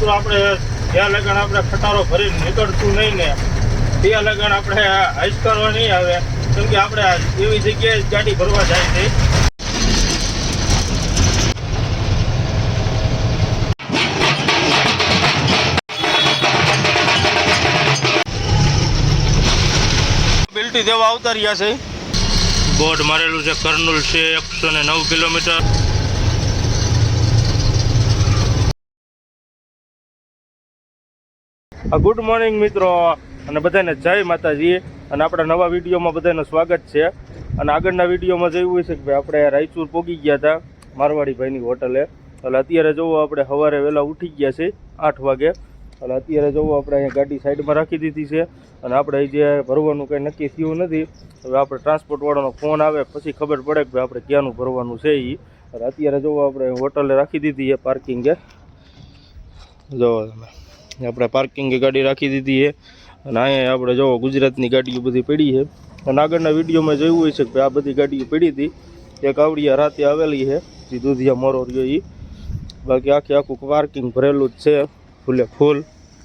મિત્રો આપણે ત્યાં લગણ આપણે ખટારો ભરીને નીકળતું નહીં ને ત્યાં લગણ આપણે હાઈસ કરવા નહીં આવે. કેમ કે આપણે એવી જગ્યાએ ગાડી ભરવા જાય છે. બિલ્ટી દેવા આવતા રહ્યા છે. બોર્ડ મારેલું છે કર્નુલ છે એકસો ને નવ કિલોમીટર. ગુડ મોર્નિંગ મિત્રો. અને બધાને જય માતાજી. અને આપણા નવા વિડીયોમાં બધાનું સ્વાગત છે. અને આગળના વિડીયોમાં જોયું છે કે ભાઈ આપણે રાયચૂર પોગી ગયા હતા, મારવાડી ભાઈની હોટલે. એટલે અત્યારે જોવો આપણે સવારે વહેલા ઉઠી ગયા છે, આઠ વાગે. એટલે અત્યારે જોવો આપણે અહીંયા ગાડી સાઈડમાં રાખી દીધી છે. અને આપણે જે ભરવાનું કંઈ નક્કી થયું નથી, હવે આપણે ટ્રાન્સપોર્ટવાળાનો ફોન આવે, પછી ખબર પડે કે ભાઈ આપણે ક્યાંનું ભરવાનું છે એ એટલે અત્યારે જોવો આપણે હોટલે રાખી દીધી છે પાર્કિંગે જોવો તમે. આપણે પાર્કિંગે ગાડી રાખી દીધી છે. અને અહીંયા આપણે જો ગુજરાતની ગાડીઓ બધી પડી છે. અને આગળના વિડીયોમાં જોયું હોય છે કે આ બધી ગાડીઓ પડી હતી. એક આવડિયા રાતે આવેલી છે. જે દૂધિયા મોરો રહ્યો એ બાકી આખે આખું પાર્કિંગ ભરેલું જ છે. ફૂલે ફૂલ.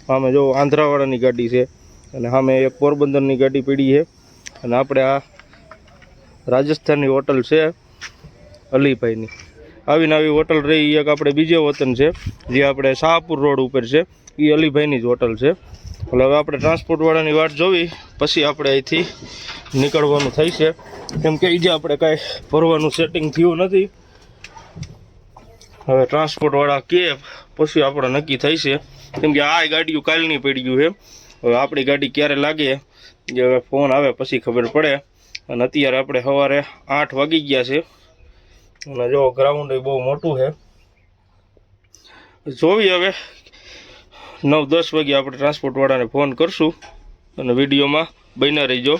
સામે જો આંધ્રાવાળાની ગાડી છે. અને સામે એક પોરબંદરની ગાડી પડી છે. અને આપણે આ રાજસ્થાનની હોટલ છે અલીભાઈની. આવી નવી હોટલ રહી એક આપણે બીજે વતન છે, જે આપણે શાહપુર રોડ ઉપર છે એ અલીભાઈની જ હોટલ છે. એટલે હવે આપણે ટ્રાન્સપોર્ટવાળાની વાટ જોવી, પછી આપણે અહીંથી નીકળવાનું થાય છે. કેમ કે જે આપણે કાંઈ ભરવાનું સેટિંગ થયું નથી. હવે ટ્રાન્સપોર્ટવાળા કે, પછી આપણે નક્કી થાય છે. કેમ કે આ ગાડીઓ કાલની પડી ગયું છે. હવે આપણી ગાડી ક્યારે લાગે જે હવે ફોન આવે પછી ખબર પડે. અને અત્યારે આપણે સવારે આઠ વાગી ગયા છે. અને જો ગ્રાઉન્ડ એ બહુ મોટું છે. જોવી હવે. નવ દસ વાગે આપણે ટ્રાન્સપોર્ટવાળાને ફોન કરશું અને વિડીયોમાં બન્યા રહીજો.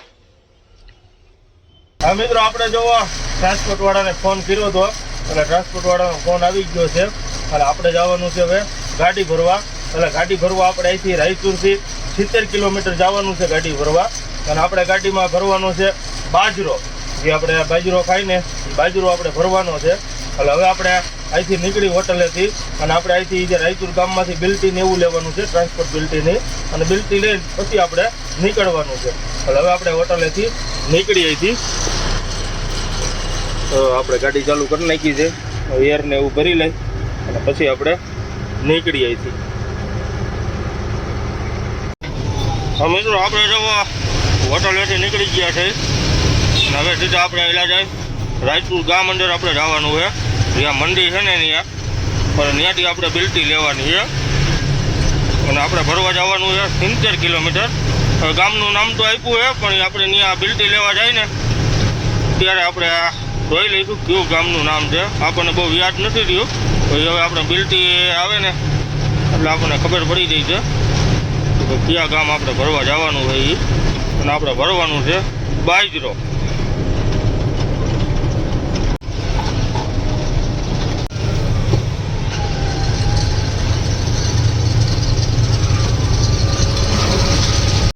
હા મિત્રો આપણે જોવા ટ્રાન્સપોર્ટવાળાને ફોન કર્યો હતો એટલે ટ્રાન્સપોર્ટવાળાનો ફોન આવી ગયો છે. અને આપણે જવાનું છે હવે ગાડી ભરવા. એટલે ગાડી ભરવા આપણે અહીંથી રાયચુરથી સિત્તેર કિલોમીટર જવાનું છે ગાડી ભરવા. અને આપણે ગાડીમાં ભરવાનો છે બાજરો. જે આપણે બાજરો ખાઈને એ બાજરો આપણે ભરવાનો છે. એટલે હવે આપણે અહીંથી નીકળી હોટલેથી અને આપણે અહીંથી જે રાયચુર ગામમાંથી બિલ્ટી ને એવું લેવાનું છે, ટ્રાન્સપોર્ટ બિલ્ટીની અને બિલ્ટી લઈને પછી આપણે નીકળવાનું છે. એટલે હવે આપણે હોટલેથી નીકળી અહીંથી. તો આપણે ગાડી ચાલુ કરી નાખી છે. એર ને એવું ભરી લઈ અને પછી આપણે નીકળી અહીંથી. મિત્રો, આપણે જો હોટલેથી નીકળી ગયા છે. હવે સીધા આપણે એલા જાય. રાયપુર ગામ અંદર આપણે જવાનું છે. ત્યાં મંડી છે ને ત્યાં. પણ ત્યાંથી આપણે બિલ્ટી લેવાની છે. અને આપણે ભરવા જવાનું છે સિત્તેર કિલોમીટર. હવે ગામનું નામ તો આપ્યું છે, પણ આપણે ત્યાં બિલ્ટી લેવા જાય ને, ત્યારે આપણે આ જોઈ લઈશું કયું ગામનું નામ છે. આપણને બહુ યાદ નથી રહ્યું. પછી હવે આપણે બિલ્ટી આવે ને, એટલે આપણને ખબર પડી જાય છે કે કયા ગામ આપણે ભરવા જવાનું છે એ અને આપણે ભરવાનું છે બાજરો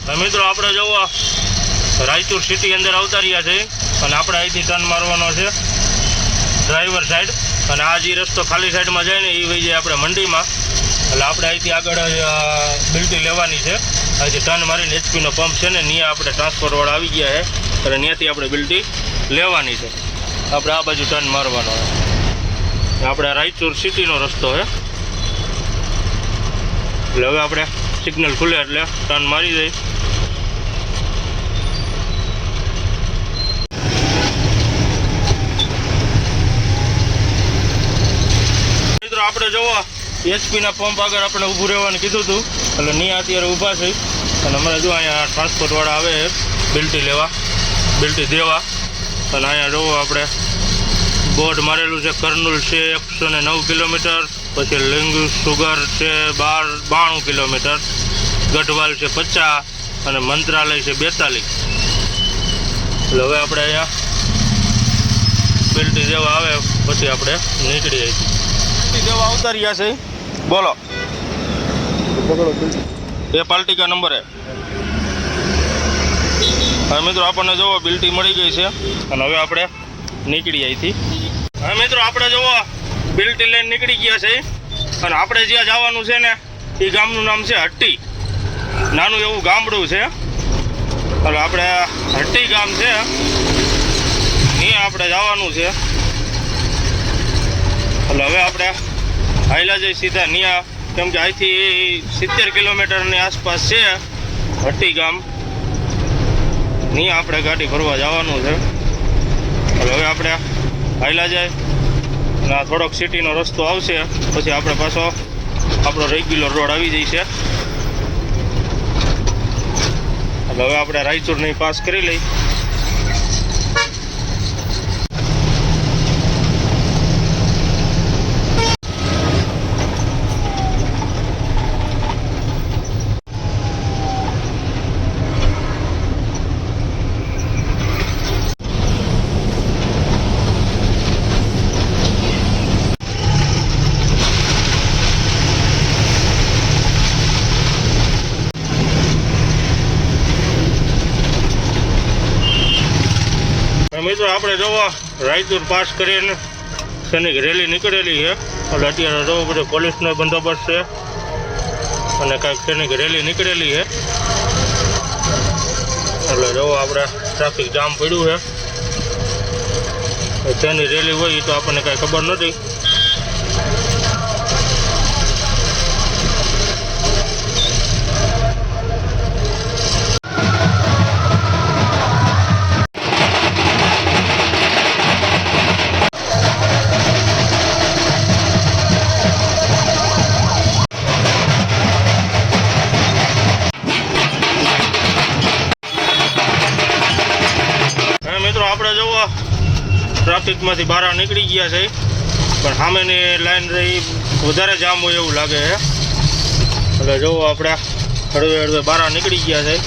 તો મિત્રો આપણે જવો, રાયચુર સિટી અંદર આવતા રહ્યા છે. અને આપણે અહીંથી ટર્ન મારવાનો છે ડ્રાઈવર સાઈડ અને આ જે રસ્તો ખાલી સાઈડમાં જાય ને, એ વહી આપણે મંડીમાં. એટલે આપણે અહીંથી આગળ બિલ્ટી લેવાની છે. અહીંથી ટર્ન મારીને એચપીનો પંપ છે ને ત્યાં આપણે ટ્રાન્સપોર્ટવાળા આવી ગયા છે. અને ત્યાંથી આપણે બિલ્ટી લેવાની છે. આપણે આ બાજુ ટર્ન મારવાનો છે. આપણે રાયચુર સિટીનો રસ્તો છે. એટલે હવે આપણે સિગ્નલ ખુલે એટલે ટર્ન મારી દઈ મિત્રો આપણે જોવો એચપીના પંપ આગળ આપણે ઊભું રહેવાનું કીધું હતું. એટલે નહીં અત્યારે ઊભા છે. અને અમારે જો અહીંયા ટ્રાન્સપોર્ટવાળા આવે બિલ્ટી લેવા. બિલ્ટી દેવા. અને અહીંયા જોવો આપણે. બોર્ડ મારેલું છે. કર્નૂલ છે એકસો ને નવ કિલોમીટર. પછી લિંગ સુગર છે બાર, બાણું કિલોમીટર. ગઢવાલ છે પચાસ. અને મંત્રાલય છે બેતાલીસ. એટલે હવે આપણે અહીંયા બિલ્ટી દેવા આવે. પછી આપણે નીકળીએ. દેવા આવતા છે. બોલો. એ પાલટીકા નંબર? હે હવે મિત્રો આપણને જોવો બિલ્ટી મળી ગઈ છે. અને હવે આપણે નીકળી અહીંથી. હવે મિત્રો આપણે જોવો બિલ્ટી લઈને નીકળી ગયા છે. અને આપણે જ્યાં જવાનું છે ને એ ગામનું નામ છે હટ્ટી. નાનું એવું ગામડું છે. એટલે આપણે હટ્ટી ગામ છે. ત્યાં આપણે જવાનું છે. એટલે હવે આપણે હાઈલા જઈ સીધા નિયા, કેમ કે અહીંથી સિત્તેર કિલોમીટરની આસપાસ છે હટ્ટી ગામ. નિયા આપણે ગાડી ભરવા જવાનું છે. હવે આપણે હાઈલા જાય. અને આ થોડોક સિટીનો રસ્તો આવશે. પછી આપણે પાછો આપણો રેગ્યુલર રોડ આવી જશે એટલે હવે આપણે રાયચૂરની પાસ કરી લઈ અને મિત્રો આપણે જોવો, રાયચૂર પાસ કરીને સૈનિક રેલી નીકળેલી છે. એટલે અત્યારે જવું, બધો પોલીસનો બંદોબસ્ત છે. અને કાંઈક સૈનિક રેલી નીકળેલી છે. એટલે જોવો, આપણે ટ્રાફિક જામ પડ્યું છે. તેની રેલી હોય તો આપણને કાંઈ ખબર નથી. ટ્રાફિકમાંથી બહાર નીકળી ગયા છે. પણ સામેની લાઈન રહી, વધારે જામ હોય એવું લાગે છે. એટલે જુઓ આપણે હળવે હળવે બહાર નીકળી ગયા છે.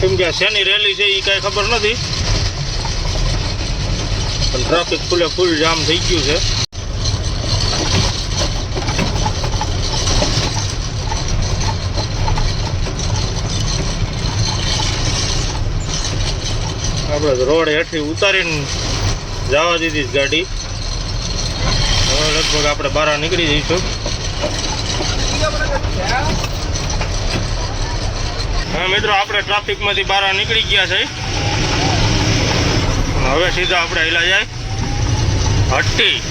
કેમ કે શેની રેલી છે એ કાંઈ ખબર નથી. પણ ટ્રાફિક ફૂલે ફૂલ જામ થઈ ગયું છે. આપણે રોડ હેઠી ઉતારીને જવા દીધી ગાડી. હવે લગભગ આપણે બહાર નીકળી જઈશું. હા, મિત્રો, આપણે ટ્રાફિકમાંથી બહાર નીકળી ગયા છે. હવે સીધા આપણે હેલા જાય. હટ્ટી.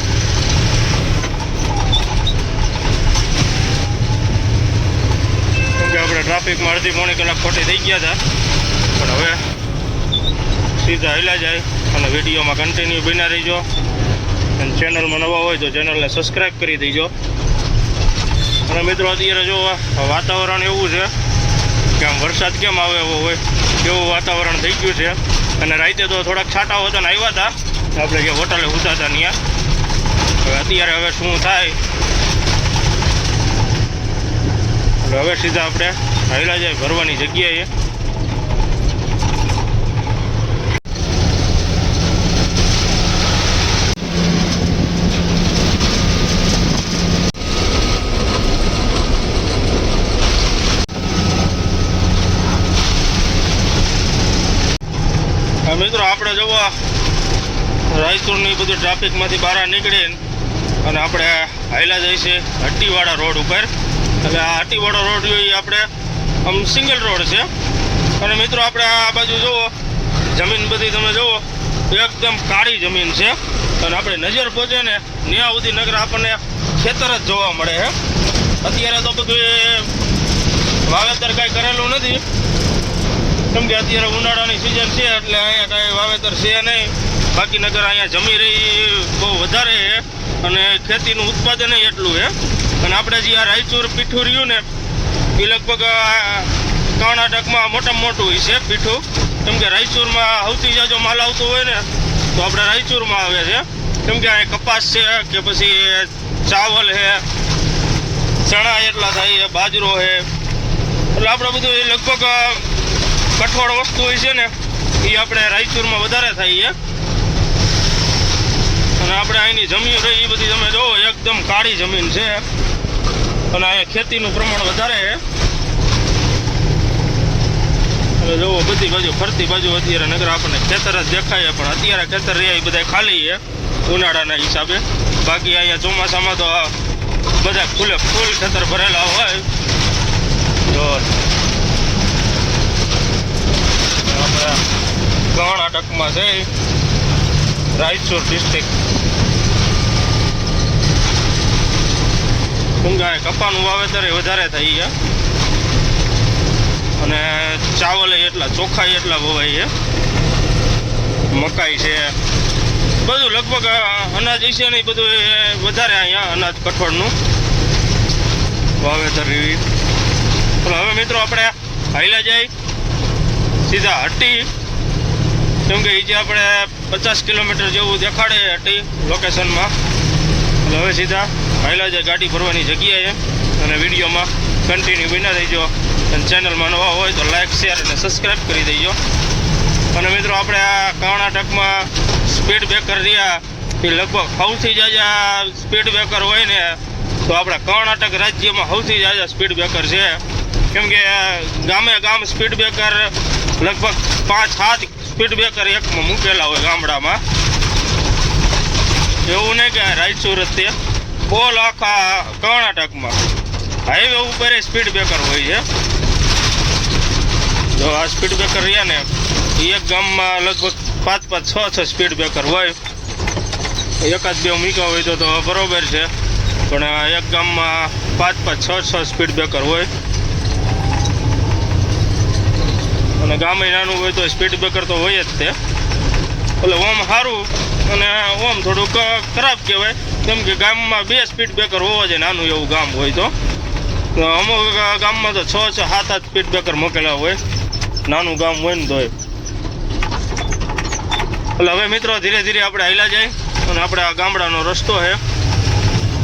આપણે ટ્રાફિકમાં અડધી પોણી કલાક ખોટી થઈ ગયા હતા. પણ હવે સીધા હેલા જાય અને વિડીયોમાં કન્ટિન્યુ બિના રહીજો. અને ચેનલમાં નવા હોય તો ચેનલને સબસ્ક્રાઈબ કરી દેજો. અને મિત્રો અત્યારે જો વાતાવરણ એવું છે કે આમ વરસાદ કેમ આવે એવો હોય, એવું વાતાવરણ થઈ ગયું છે. અને રાતે તો થોડાક છાંટા હોતા ને આવ્યા હતા આપણે જે હોટલે ઉતા હતા ત્યાં હવે અત્યારે હવે શું થાય? હવે સીધા આપણે હાઈલા જાય ભરવાની જગ્યાએ હા મિત્રો આપણે જવો રાયચૂરની બધું ટ્રાફિકમાંથી બહાર નીકળીને અને આપણે હાઈલા જઈએ છીએ હટ્ટીવાળા રોડ ઉપર. એટલે આ હટ્ટીવાળો રોડ જોઈએ આપણે આમ સિંગલ રોડ છે. અને મિત્રો આપણે આ બાજુ જુઓ, જમીન બધી તમે જુઓ, એકદમ કાળી જમીન છે. અને આપણે નજર પહોંચે ને નગર આપણને ખેતર જ જોવા મળે છે. અત્યારે તો બધું વાવેતર કાંઈ કરેલું નથી. કેમ કે અત્યારે ઉનાળાની સિઝન છે એટલે અહીંયા કાંઈ વાવેતર છે નહીં. બાકી નગર અહીંયા જમી રહી બહુ વધારે છે. અને ખેતીનું ઉત્પાદન એટલું છે. અને આપણે જે આ રાયચૂર પીઠું રહ્યું ને, એ લગભગ કર્ણાટકમાં મોટામાં મોટું છે પીઠું. કેમ કે રાયચૂરમાં સૌથી જાજો માલ આવતો હોય ને, તો આપણે રાયચૂરમાં આવે છે. કેમ કે અહીં કપાસ છે કે પછી ચાવલ છે, ચણા એટલા થાય છે, બાજરો છે. એટલે આપણે બધું લગભગ કઠોળ વસ્તુ હોય છે ને, એ આપણે રાયચૂરમાં વધારે થાય છે. અને આપણે અહીંની જમીન રહી, એ બધી તમે જોવો, એકદમ કાળી જમીન છે. અને અહીંયા ખેતીનું પ્રમાણ વધારે છે. હવે જોવો, બધી બાજુ, ફરતી બાજુ અત્યારે નગર આપણને ખેતર જ દેખાય પણ અત્યારે ખેતર રહ્યા એ બધા ખાલી છે, ઉનાળાના હિસાબે. બાકી અહીંયા ચોમાસામાં તો બધા ફૂલે ફૂલ ખેતર ભરેલા હોય. જો આપણે કર્ણાટકમાં છે રાયચૂર ડિસ્ટ્રિક્ટ ઊંઘાએ કપાનું વાવેતર વધારે થઈ છે અને ચાવલ એટલા ચોખ્ખા એટલા વવાય છે મકાઈ છે. બધું લગભગ અનાજ છે ને બધું વધારે અહીંયા અનાજ કઠોળનું વાવેતર એવી. હવે મિત્રો આપણે હાઈલા જાય. સીધા હટ્ટી કેમ કે જે આપણે પચાસ કિલોમીટર જેવું દેખાડે હટ્ટી લોકેશનમાં એટલે હવે સીધા હાઈલા જાય ગાડી ભરવાની જગ્યાએ અને વિડીયોમાં કન્ટિન્યુ બના દેજો અને ચેનલમાં નવા હોય તો લાઈક શેર અને સબસ્ક્રાઈબ કરી દેજો. અને મિત્રો આપણે આ કર્ણાટકમાં સ્પીડ બ્રેકર રહ્યા. એ લગભગ સૌથી જાજા સ્પીડ બ્રેકર હોય ને, તો આપણા કર્ણાટક રાજ્યમાં સૌથી જાજા સ્પીડ બ્રેકર છે. કેમ કે ગામે ગામ સ્પીડ બ્રેકર લગભગ પાંચ, સાત સ્પીડ બ્રેકર એકમાં મૂકેલા હોય ગામડામાં. એવું નહીં કે રાઈટ સુરત તે બોલ આખા કર્ણાટકમાં. હાઈવે ઉપર સ્પીડ બ્રેકર હોય છે. જો આ સ્પીડ બ્રેકર રહ્યા ને એક ગામમાં લગભગ પાંચ પાંચ, છ છ સ્પીડ બ્રેકર હોય. એકાદ બે મૂક્યા હોય તો બરોબર છે. પણ એક ગામમાં પાંચ પાંચ, છ છ સ્પીડ બ્રેકર હોય. અને ગામે નાનું હોય તો સ્પીડ બ્રેકર તો હોય જ તે. એટલે ઓમ સારું અને ઓમ થોડુંક ખરાબ કહેવાય. કેમ કે ગામમાં બે સ્પીડ બ્રેકર હોવા જોઈએ, નાનું એવું ગામ હોય તો. તો અમુક ગામમાં તો છ છ, સાત આઠ સ્પીડ બ્રેકર મૂકેલા હોય. નાનું ગામ હોય ને તોય. એટલે હવે મિત્રો ધીરે ધીરે આપણે હાલ્યા જાય અને આપણે આ ગામડાનો રસ્તો છે.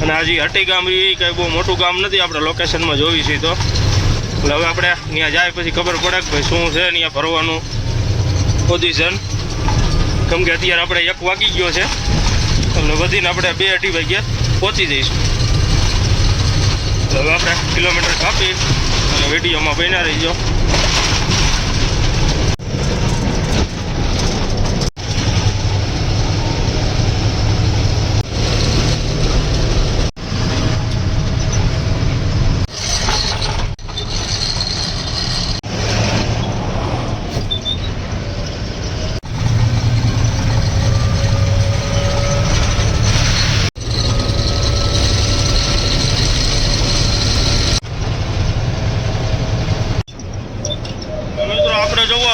અને હજી હટી ગામ એ કંઈ બહુ મોટું ગામ નથી, આપણે લોકેશનમાં જોવી છીએ તો. એટલે હવે આપણે ત્યાં જાય પછી ખબર પડે કે ભાઈ શું છે ત્યાં ભરવાનું પોઝિશન કેમ કે અત્યારે આપણે એક વાગી ગયો છે. એટલે વધીને આપણે બે અઢી વાગ્યા પહોંચી જઈશું. હવે આપણે કિલોમીટર કાપી અને વિડીયોમાં બન્યા રહીજો મિત્રો આપણે જોવો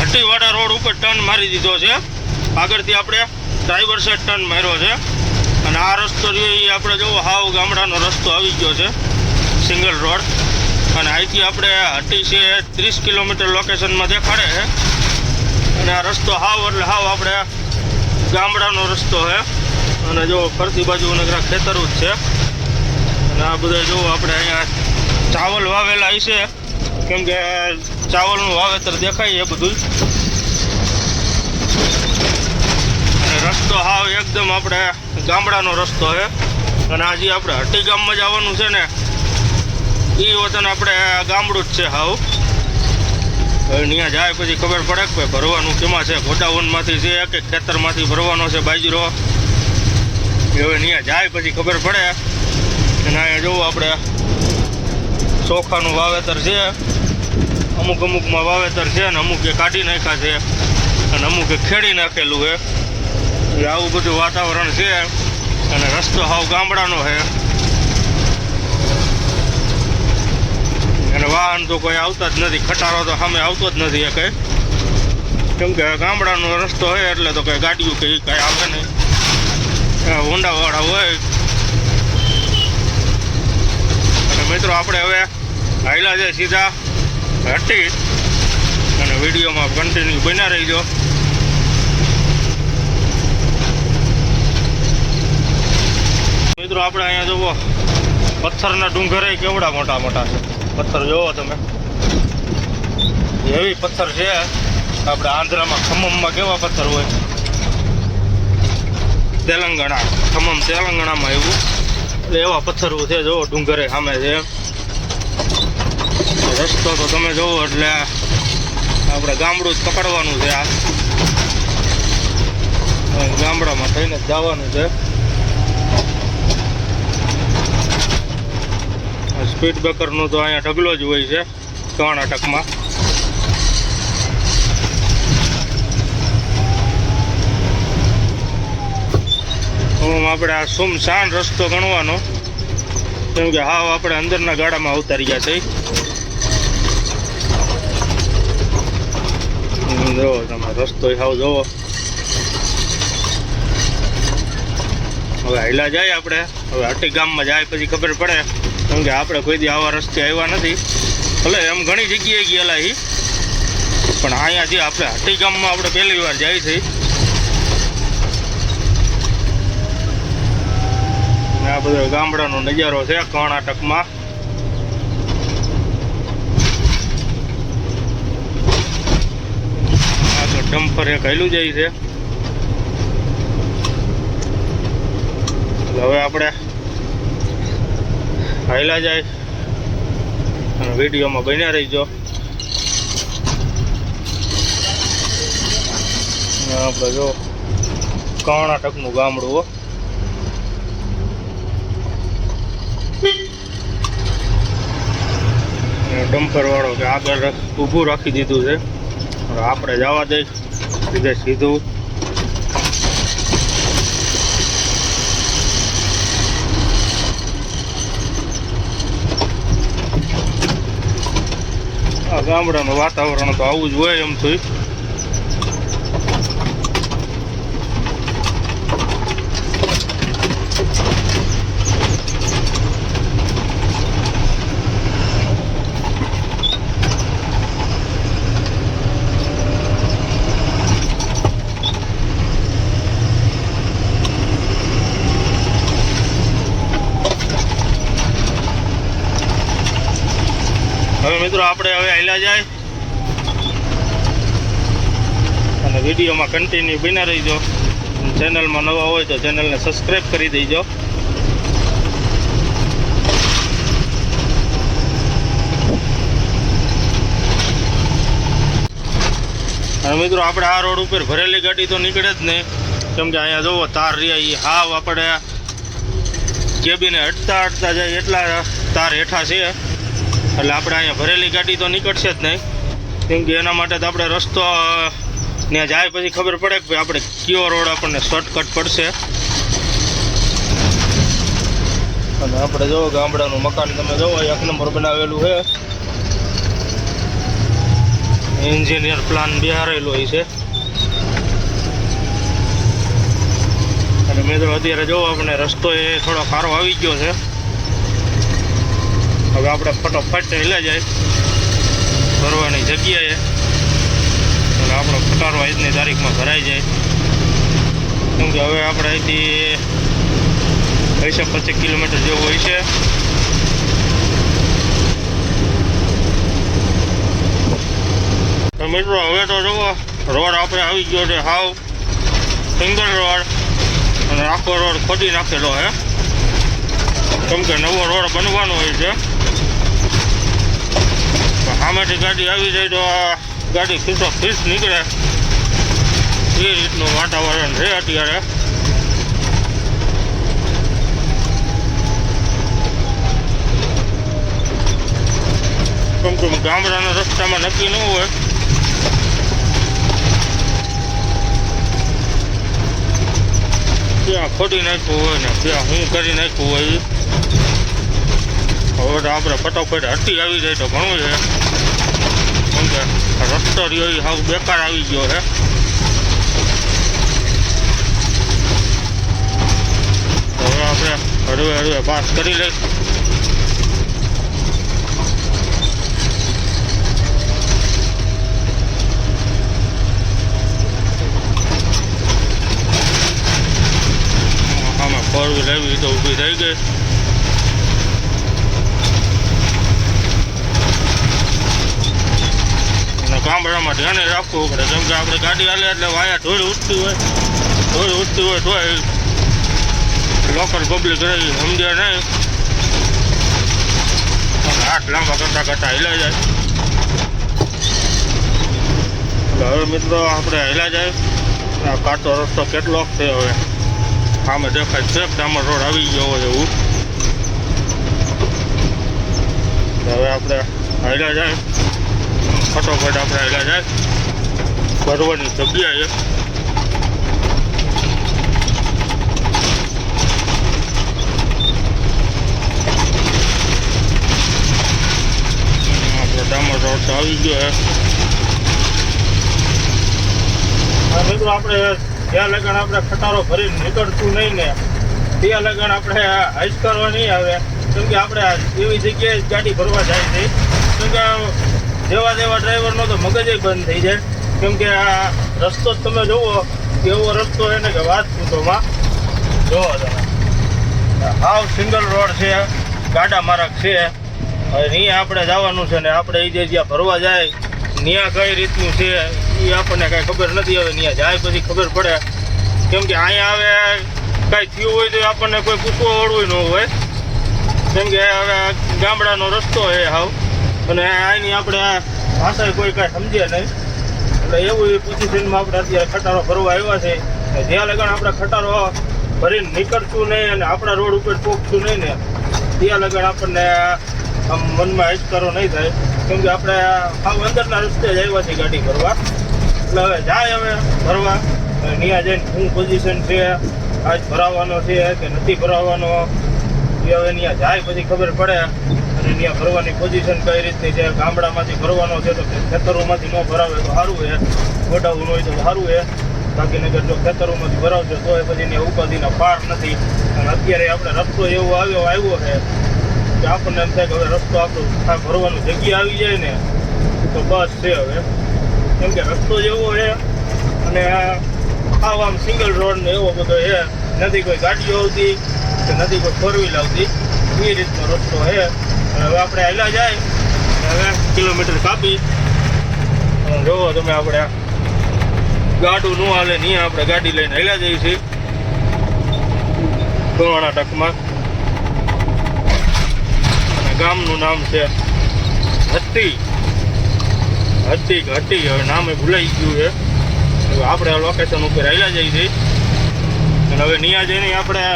હટ્ટીવાડા રોડ ઉપર ટર્ન મારી દીધો છે. આગળથી આપણે ડ્રાઈવર સાઈડ ટર્ન માર્યો છે. અને આ રસ્તો રહ્યો એ આપણે જોવો, હાવ ગામડાનો રસ્તો આવી ગયો છે. સિંગલ રોડ અને અહીંથી આપણે હટી છે ત્રીસ કિલોમીટર લોકેશનમાં દેખાડે છે. અને આ રસ્તો હાવ એટલે હાવ આપણે ગામડાનો રસ્તો છે. અને જો ફરતી બાજુ નગરા ખેતરો જ છે. અને આ બધા જો આપણે અહીંયા ચાવલ વાવેલા છે કેમ કે ચાવલનું વાવેતર દેખાય એ બધું અને રસ્તો હાવ એકદમ આપણે ગામડાનો રસ્તો છે. અને આજે આપણે હટી ગામમાં જવાનું છે ને, એ વતન આપણે ગામડું જ છે હાવ. ત્યાં જાય પછી ખબર પડે કે ભરવાનું કેમાં છે? ગોડાઉનમાંથી છે કે ખેતરમાંથી ભરવાનો છે બાજરો? હવે ત્યાં જાય પછી ખબર પડે. અને અહીંયા જોવું આપણે, ચોખાનું વાવેતર છે. અમુક અમુકમાં વાવેતર છે ને અમુક એ કાઢી નાખ્યા છે. અને અમુક ખેડી નાખેલું છે. આવું બધું વાતાવરણ છે અને રસ્તો હાવ ગામડાનો છે. અને વાહન તો કોઈ આવતા જ નથી. ખટારો તો સામે આવતો જ નથી એ કંઈ. કેમ કે ગામડાનો રસ્તો હોય એટલે તો કંઈ ગાડીઓ કંઈ કાંઈ આવે નહીં. આ હોન્ડાવાળા હોય. અને મિત્રો આપણે હવે હાઈલા છે સીધા હટી. અને વિડીયોમાં કન્ટિન્યુ બન્યા રહીજો. આપણે અહીંયા જુઓ, પથ્થરના ડુંગરે કેવડા મોટા મોટા છે. પથ્થર જોવો તમે. એવી પથ્થર છે. આપણે આંધ્રામાં ખમ્મમમાં કેવા પથ્થર હોય? તેલંગાણા. ખમ્મમ તેલંગાણામાં એવું. એટલે એવા પથ્થરો છે જોવો ડુંગરે સામે છે. રસ્તો તો તમે જોવો એટલે આપણે ગામડું જ પકડવાનું છે આ. ગામડામાં થઈને જવાનું છે. સ્પીડ બ્રેકરનું તો અહીંયા ઢગલો જ હોય છે કર્ણાટકમાં આમ આપણે આ સુમસાન રસ્તો ગણવાનો. કેમ કે હાવ આપણે અંદરના ગાડામાં ઉતારી ગયા છે. જોવો તમે રસ્તો હાવ જોવો હવે હેલા જાય આપણે. હવે અટી ગામમાં જાય પછી ખબર પડે. કેમ કે આપણે કોઈ દી આવા રસ્તે આવ્યા નથી. ભલે એમ ઘણી જગ્યાએ ગયેલા હી પણ અહીંયાથી આપણે હાટી ગામમાં આપણે પહેલી વાર જાય ને આ બધો ગામડાનો નજારો છે કર્ણાટકમાં. આગળ ડમ્પર એક હાલ્યું જાય છે. હવે આપણે હાયલા જાય. અને વિડીયોમાં બન્યા રહીજો. આપણે જો કર્ણાટકનું ગામડું હો. ડમ્પર વાળો કે આગળ ઊભું રાખી દીધું છે. આપણે જવા દઈશ સીધે સીધું. ગામડાનું વાતાવરણ તો આવું જ હોય એમ થયું હવે મિત્રો આપણે હવે હાલ્યા જાય અને વિડીયોમાં કન્ટિન્યુ બના રહીજો. ચેનલમાં નવા હોય તો ચેનલને સબસ્ક્રાઈબ કરી દેજો. અને મિત્રો, આપણે આ રોડ ઉપર ભરેલી ગાડી તો નીકળે જ નહીં કેમ કે અહીંયા જુઓ તાર રહ્યા એ હાવ આપણે કેબીને હટતા હટતા જાય એટલા તાર હેઠા છે. એટલે આપણે અહીંયા ભરેલી ગાડી તો નીકળશે જ નહીં. કેમ કે એના માટે તો આપણે રસ્તો ને જાય પછી ખબર પડે કે આપણે કયો રોડ આપણને શોર્ટકટ પડશે. અને આપણે જો ગામડાનું મકાન તમે જોવો એક નંબર બનાવેલું છે. એન્જિનિયર પ્લાન બિહારેલો છે. અને મિત્રો અત્યારે જો આપણે રસ્તો એ થોડો સારો આવી ગયો છે. હવે આપણે ફટોફટ હેલા જાય. ફરવાની જગ્યાએ. એટલે આપણો ખટારો આજની તારીખમાં ભરાઈ જાય. કેમ કે હવે આપણે અહીંથી પૈસા પચીસ કિલોમીટર જેવું હોય છે. મિત્રો, હવે તો જુઓ, રોડ આપણે આવી ગયો છે હાવ સિંગલ રોડ અને આખો રોડ ખોદી નાખેલો હે. કેમ કે નવો રોડ બનવાનો હોય છે. તો સામેથી ગાડી આવી જાય તો આ ગાડી ખીસો ખીસ નીકળે. એ રીતનું વાતાવરણ છે અત્યારે. કેમ ગામડાના રસ્તામાં નક્કી ન હોય. ત્યાં ખોટી નાખ્યું હોય ને ત્યાં હું કરી નાખ્યું હોય. હવે તો આપણે ફટાફટ હટી આવી જાય તો ઘણું છે. રસ્તો રહ્યો એ હાવ બેકાર આવી ગયો છે હવે આપણે હળવે હળવે પાસ કરી લઈ. આમાં ફોર વ્હીલર ઊભી થઈ ગઈ. ગામડામાં ધ્યાને રાખવું પડે. કેમ કે આપણે ગાડી હાલે એટલે વાયા ધોળ ઉઠતી હોય, ધોળ ઉઠતી હોય તો લોકલ પબ્લિક રહી સમજે નહીં. હાથ લાંબા કરતા કરતાં હિલા જાય. હવે મિત્રો આપણે હિલા જાય. આ કાચો રસ્તો કેટલોક છે હવે. સામે દેખાય છે ડામર રોડ આવી ગયો હોય એવું. હવે આપણે હાલ્યા જાય. ફટોફટ આપણે હાલ્યા જાય ભરવાની જગ્યા છે. આપણો ડામર રોડ આવી ગયો છે. મિત્રો આપણે જ્યાં લગન આપણે ખટારો ભરીને નીકળતું નહીં ને, ત્યાં લગન આપણે હાઈસ કરવા નહીં આવે. કેમ આપણે એવી જગ્યાએ ગાડી ભરવા જાય છે. કેમ કે જેવા જેવા ડ્રાઈવરનો તો મગજ બંધ થઈ જાય. કેમ કે આ રસ્તો તમે જુઓ એવો રસ્તો એને કે વાત પૂછોમાં. જોવો તમે. હાવ સિંગલ રોડ છે, ગાડા માર્ગ છે. હવે અહીં આપણે જવાનું છે ને આપણે એ જે જ્યાં ભરવા જાય ત્યાં કઈ રીતનું છે એ આપણને કાંઈ ખબર નથી. હવે ત્યાં જાય પછી ખબર પડે. કેમ કે અહીંયા આવે કાંઈ થયું હોય તો આપણને કોઈ પૂછવા વાળું ન હોય. કેમ કે હવે ગામડાનો રસ્તો છે હાવ. અને અહીંની આપણે આ ભાષા કોઈ કાંઈ સમજે નહીં. એટલે એવું પોઝિશનમાં આપણે અત્યારે ખટારો ભરવા આવ્યા છે. જ્યાં લગન આપણે ખટારો ભરીને નીકળશું નહીં અને આપણા રોડ ઉપર પોગતું નહીં ને, ત્યાં લગન આપણને આમ મનમાં હિચકારો નહીં થાય. કેમ કે આપણે આમ અંદરના રસ્તે જ આવ્યા છે ગાડી ભરવા. એટલે હવે જાય હવે ભરવા. ત્યાં જઈને શું પોઝિશન છે? આજ ભરાવવાનો છે કે નથી ભરાવવાનો એ હવે ત્યાં જાય પછી ખબર પડે. અને ત્યાં ભરવાની પોઝિશન કઈ રીતની છે? ગામડામાંથી ભરવાનો છે તો ખેતરોમાંથી ન ભરાવે તો સારું છે. ગોડાઉન હોય તો સારું છે. બાકી નગર જો ખેતરોમાંથી ભરાવશે તો એ પછી એની ઉપાધિનો પાર નથી. અને અત્યારે આપણે રસ્તો એવો આવ્યો આવ્યો છે કે આપણને એમ થાય કે હવે રસ્તો આપણો ભરવાની જગ્યા આવી જાય ને, તો બસ છે હવે. કેમ કે રસ્તો એવો છે અને આ આમ સિંગલ રોડ ને એવો બધો છે. નથી કોઈ ગાડીઓ આવતી કે નથી કોઈ ફોર વ્હીલ આવતી. એ રીતનો રસ્તો છે. હવે આપણે હાલ્યા જાય. હવે કિલોમીટર કાપી. જોવો તમે આપણે ગાડું ન હાલે નહીં આપણે ગાડી લઈને હાલ્યા જઈએ છીએ. ગોવાણા ટકમાં. ગામનું નામ છે હત્તી. હત્તી હટ્ટી હવે નામે ભૂલાઈ ગયું છે. હવે આપણે લોકેશન ઉપર આવેલા જઈએ છીએ. અને હવે નિયા જઈને આપણે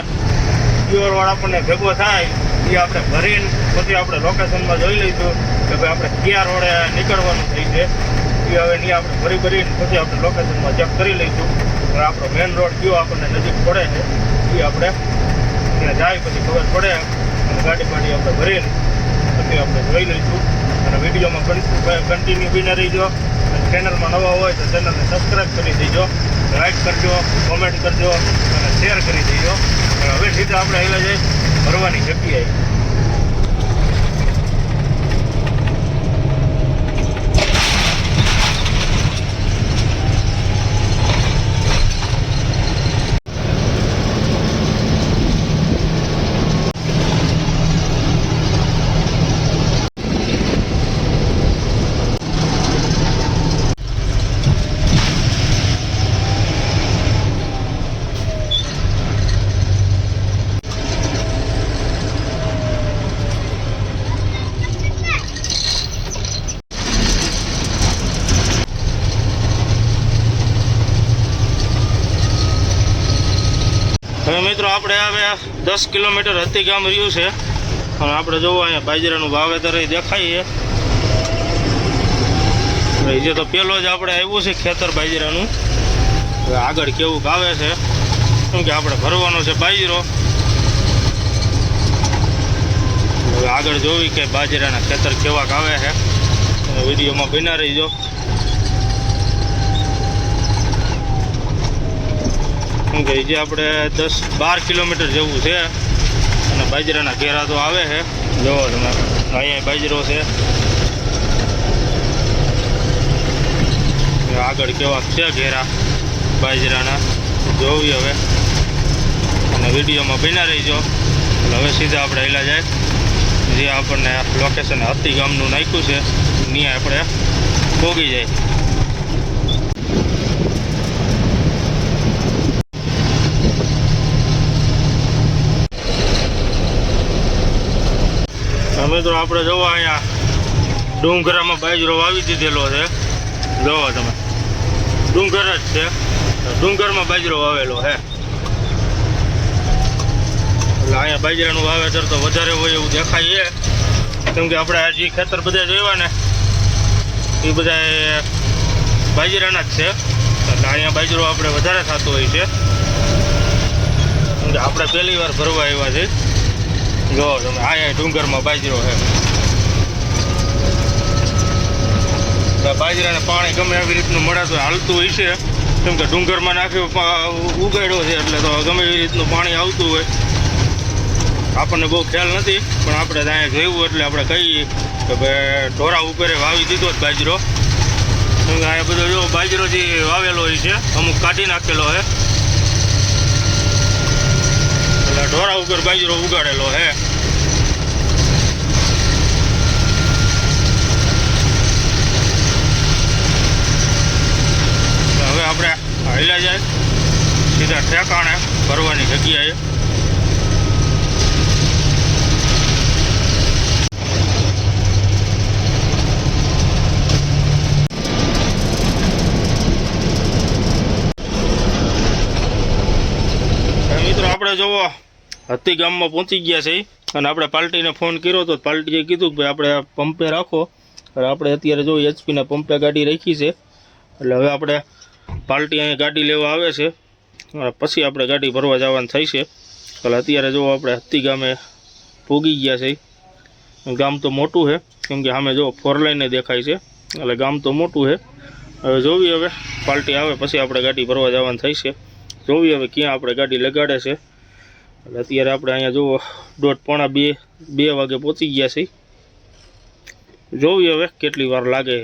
વાળો આપણને ભેગો થાય. એ આપણે ભરીને પછી આપણે લોકેશનમાં જોઈ લઈશું કે ભાઈ આપણે ક્યાં રોડે નીકળવાનું થઈ છે. એ હવે નહીં આપણે ભરી ભરીને પછી આપણે લોકેશનમાં ચેક કરી લઈશું. અને આપણો મેઇન રોડ કયો આપણને નજીક પડે છે, એ આપણે ત્યાં જાય પછી ખબર પડે. અને ગાડી બાડી આપણે ભરીને પછી આપણે જોઈ લઈશું. અને વિડીયોમાં કન્ટિન્યુ બિના રહીજો. અને ચેનલમાં નવા હોય તો ચેનલને સબસ્ક્રાઈબ કરી દેજો. લાઈક કરજો કોમેન્ટ કરજો, અને શેર કરી દેજો. હવે સીધા આપણે અહીંયા જઈએ ફરવાની જગ્યાએ. હવે મિત્રો આપણે હવે દસ કિલોમીટર હતી ગામ રહ્યું છે. અને આપણે જોવો અહીંયા બાજરાનું વાવેતર દેખાઈએ. જે તો પેલો જ આપણે આવ્યું છે ખેતર બાજરાનું. હવે આગળ કેવું ભાવે છે? કેમ કે આપણે ભરવાનો છે બાજરો. હવે આગળ જોવી કે બાજરાના ખેતર કેવા આવે છે. અને વિડીયોમાં બના રહીજો. કેમ કે જે આપણે દસ બાર કિલોમીટર જેવું છે અને બાજરાના ઘેરા તો આવે છે. જોવો તમે, અહીંયા બાજરો છે. આગળ કેવા છે ઘેરા બાજરાના? જોવી હવે. અને વિડીયોમાં બના રહીજો. હવે સીધા આપણે હેલા જાય. જે આપણને લોકેશન હતી ગામનું નાખ્યું છે, ત્યાં આપણે પોગી જાય. અમે તો આપણે જોવો અહીંયા ડુંગરામાં બાજરો વાવી દીધેલો છે. જોવો તમે. ડુંગર જ છે. ડુંગરમાં બાજરો વાવેલો હે એટલે અહીંયા બાજરાનું વાવેતર તો વધારે હોય એવું દેખાય છે. કેમ કે આપણે આ ખેતર બધા જોયા ને, એ બધા બાજરાના જ છે. એટલે અહીંયા બાજરો આપણે વધારે થતો હોય છે. આપણે પહેલી વાર ભરવા આવ્યા છે જો, તમે આ ડુંગરમાં બાજરો છે. બાજરાને પાણી ગમે એવી રીતનું મળે તો હાલતું હોય છે. કેમ કે ડુંગરમાં નાખ્યો ઉગાડ્યો છે એટલે તો ગમે એવી રીતનું પાણી આવતું હોય. આપણને બહુ ખ્યાલ નથી, પણ આપણે ત્યાં જોયું એટલે આપણે કહીએ કે ભાઈ ઢોરા ઉપર વાવી દીધો જ બાજરો. કેમ કે અહીંયા બધો જો બાજરો જે વાવેલો હોય છે, અમુક કાઢી નાખેલો છે એટલે ઢોરા ઉપર બાજરો ઉગાડેલો હે. હવે આપણે હાલ્યા જાય. સીધા ઠેકાણે ભરવાની જગ્યાએ. મિત્રો, આપણે જોવો હત્તી ગામમાં પહોંચી ગયા છે. અને આપણે પાર્ટીને ફોન કર્યો તો પાર્ટીએ કીધું કે ભાઈ આપણે પંપે રાખો. અને આપણે અત્યારે જો એચપીના પંપે ગાડી રાખી છે. એટલે હવે આપણે પાર્ટી અહીંયા ગાડી લેવા આવે છે. પછી આપણે ગાડી ભરવા જવાનું થઈ છે. એટલે અત્યારે જો આપણે હત્તી ગામે પૂગી ગયા છે. ગામ તો મોટું છે. કેમ કે સામે જો ફોર લાઈને દેખાય છે. એટલે ગામ તો મોટું છે. હવે જોવી હવે પાર્ટી આવે પછી આપણે ગાડી ભરવા જવાનું થઈ છે. જોવી હવે ક્યાં આપણે ગાડી લગાડે છે. એટલે અત્યારે આપણે અહીંયા જુઓ, દોઢ પોણા બે બે વાગે પહોંચી ગયા છીએ. જોઈએ હવે કેટલી વાર લાગે